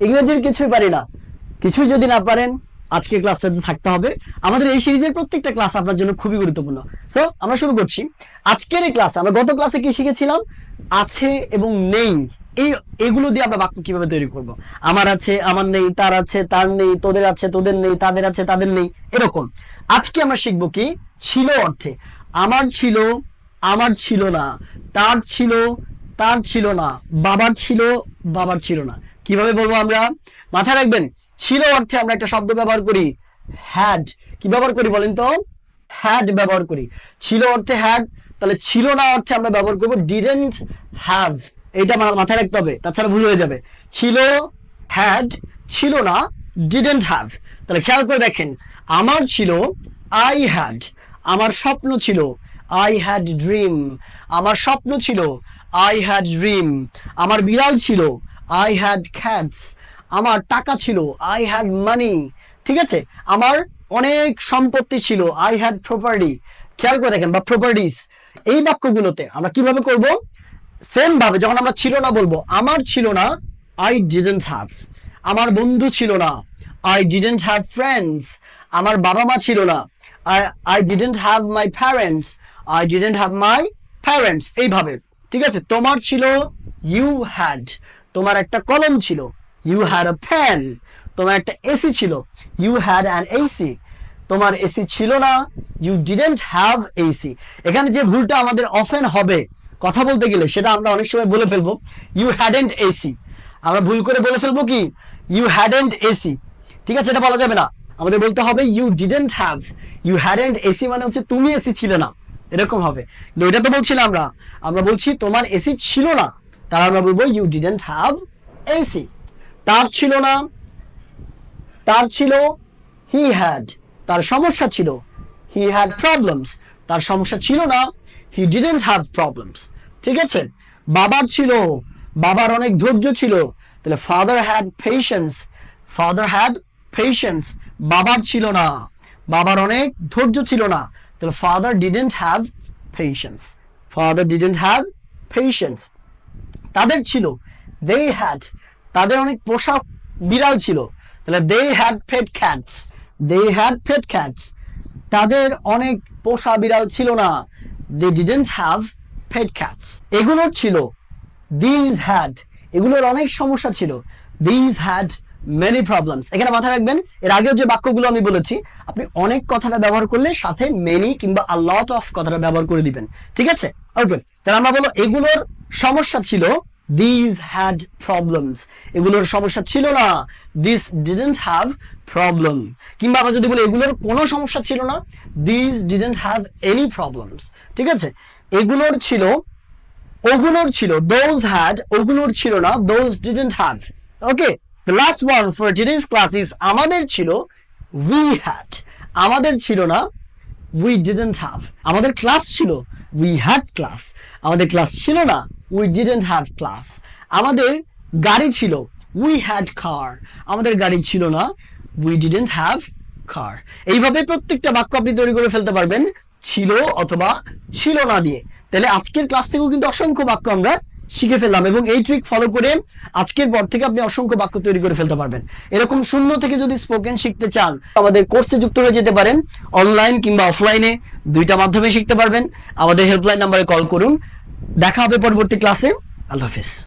ইংরেজির কিছুই পারি না। কিছুই যদি না পারেন, আজকে ক্লাসটাতে থাকতে হবে। আমাদের এই সিরিজের প্রত্যেকটা ক্লাস আপনার জন্য খুবই গুরুত্বপূর্ণ। সো আমরা শুরু করছি। আজকের এই ক্লাস আমরা গত ক্লাসে কি শিখেছিলাম? আছে এবং নেই। এই, এগুলো দিয়ে আমরা বাক্য কীভাবে তৈরি করব? আমার আছে, আমার নেই, তার আছে, তার নেই, তোদের আছে, তোদের নেই, তাদের আছে, তাদের নেই, এরকম। আজকে আমরা শিখব কি? ছিল অর্থে। আমার ছিল আমার ছিল না। তার ছিল তার ছিল না। বাবার ছিল বাবার ছিল না। কীভাবে বলব আমরা? মাথায় রাখবেন, ছিল অর্থে আমরা একটা শব্দ ব্যবহার করি হ্যাড কি ব্যবহার করি বলেন তো? হ্যাড ব্যবহার করি। ছিল অর্থে হ্যাড তাহলে ছিল না অর্থে আমরা ব্যবহার করব ডিডেন্ট হ্যাভ এটা মাথায় রাখতে হবে, তাছাড়া ভুল হয়ে যাবে। ছিল হ্যাড ছিল না ডিডেন্ট হ্যাভ তাহলে খেয়াল করে দেখেন, আমার ছিল আই হ্যাড আমার স্বপ্ন ছিল আই হ্যাড ড্রিম আমার স্বপ্ন ছিল আই হ্যাড ড্রিম আমার বিড়াল ছিল আই হ্যাড ক্যাটস আমার টাকা ছিল। আই হ্যাড মানি ঠিক আছে? আমার অনেক সম্পত্তি ছিল। আই হ্যাড প্রপার্টি খেয়াল করে দেখেন, বা প্রপার্টিস এই বাক্যগুলোতে আমরা কীভাবে করব? সেম ভাবে যখন আমরা ছিল না বলব, আমার ছিল না আই ডিডেন্ট হ্যাভ আমার বন্ধু ছিল না আই ডিডেন্ট হ্যাভ ফ্রেন্ডস আমার বাবা মা ছিল না I didn't have my parents I didn't have my parents এইভাবে। ঠিক আছে? তোমার ছিল ইউ হ্যাড তোমার একটা কলম ছিল। ইউ হ্যাড ফ্যান তোমার একটা এসি ছিল। ইউ হ্যাড অ্যান এসি তোমার এসি ছিল না। ইউ ডিডেন্ট হ্যাভ এসি এখানে যে ভুলটা আমাদের অফেন হবে, কথা বলতে গেলে, সেটা আমরা অনেক সময় বলে ফেলব। ইউ হ্যাডেন্ট এসি আমরা ভুল করে বলে ফেলব কি? ইউ হ্যাডেন্ট এসি ঠিক আছে, এটা বলা যাবে না। আমাদের বলতে হবে you didn't have you hadn't AC মানে হচ্ছে তুমি এসি ছিলে না। এরকম হবে। এটা তো বলছিলাম আমরা। আমরা বলছি, তোমার এসি ছিল না। তার আমরা বলব ইউ ডিডেন্ট হ্যাভ এসি তার ছিল না, তার ছিল হি হ্যাড তার সমস্যা ছিল হি হ্যাড প্রবলেমস তার সমস্যা ছিল না হি ডিডেন্ট হ্যাভ প্রবলেমস ঠিক আছে? বাবার ছিল, বাবার অনেক ধৈর্য ছিল। তাহলে father had patience father had patience বাবার ছিল না, বাবার অনেক ধৈর্য ছিল না। তাহলে father didn't have patience father didn't have patience তাদের ছিল। দে হ্যাড তাদের অনেক পোষা বিড়াল ছিল। তাহলে they had pet cats they had pet cats তাদের অনেক পোষা বিড়াল ছিল না। They didn't have pet cats এগুলোর ছিল। দিজ হ্যাড এগুলোর অনেক সমস্যা ছিল। দিজ হ্যাড মেনি প্রবলেমস এখানে মাথায় রাখবেন, এর আগেও যে বাক্যগুলো আমি বলেছি, আপনি অনেক কথাটা ব্যবহার করলে সাথে মেনি কিংবা আ লট অফ কথাটা ব্যবহার করে দিবেন। ঠিক আছে? ওকে তাহলে আমরা বলো এগুলোর সমস্যা ছিল দিজ হ্যাড প্রবলেমস এগুলোর সমস্যা ছিল না। দিস ডিডেন্ট হ্যাভ প্রবলেম কিংবা আমরা যদি বলি, এগুলোর কোনো সমস্যা ছিল না। This didn't have any problems ঠিক আছে? এগুলোর ছিল, ওগুলোর ছিল দোজ হ্যাড ওগুলোর ছিল না those didn't have okay last one for today's class is আমাদের ছিল উই হ্যাড আমাদের ছিল না উই ডিডেন্ট হ্যাভ আমাদের ক্লাস ছিল উই হ্যাড ক্লাস আমাদের ক্লাস ছিল না উই ডিডেন্ট হ্যাভ ক্লাস আমাদের গাড়ি ছিল উই হ্যাড কার আমাদের গাড়ি ছিল না উই ডিডেন্ট হ্যাভ কার এইভাবে প্রত্যেকটা বাক্য আপনি তৈরি করে ফেলতে পারবেন, ছিল অথবা ছিল না দিয়ে। তাহলে আজকের ক্লাস থেকেও কিন্তু অসংখ্য বাক্য আমরা শিখে ফেললাম এবং এই ট্রিক ফলো করে আজকের পর থেকে আপনি অসংখ্য বাক্য তৈরি করে ফেলতে পারবেন। এরকম শূন্য থেকে যদি স্পোকেন শিখতে চান, আমাদের কোর্সে যুক্ত হয়ে যেতে পারেন। অনলাইন কিংবা অফলাইনে দুইটা মাধ্যমে শিখতে পারবেন। আমাদের হেল্পলাইন নাম্বারে কল করুন। দেখা হবে পরবর্তী ক্লাসে আল্লাহ হাফিজ।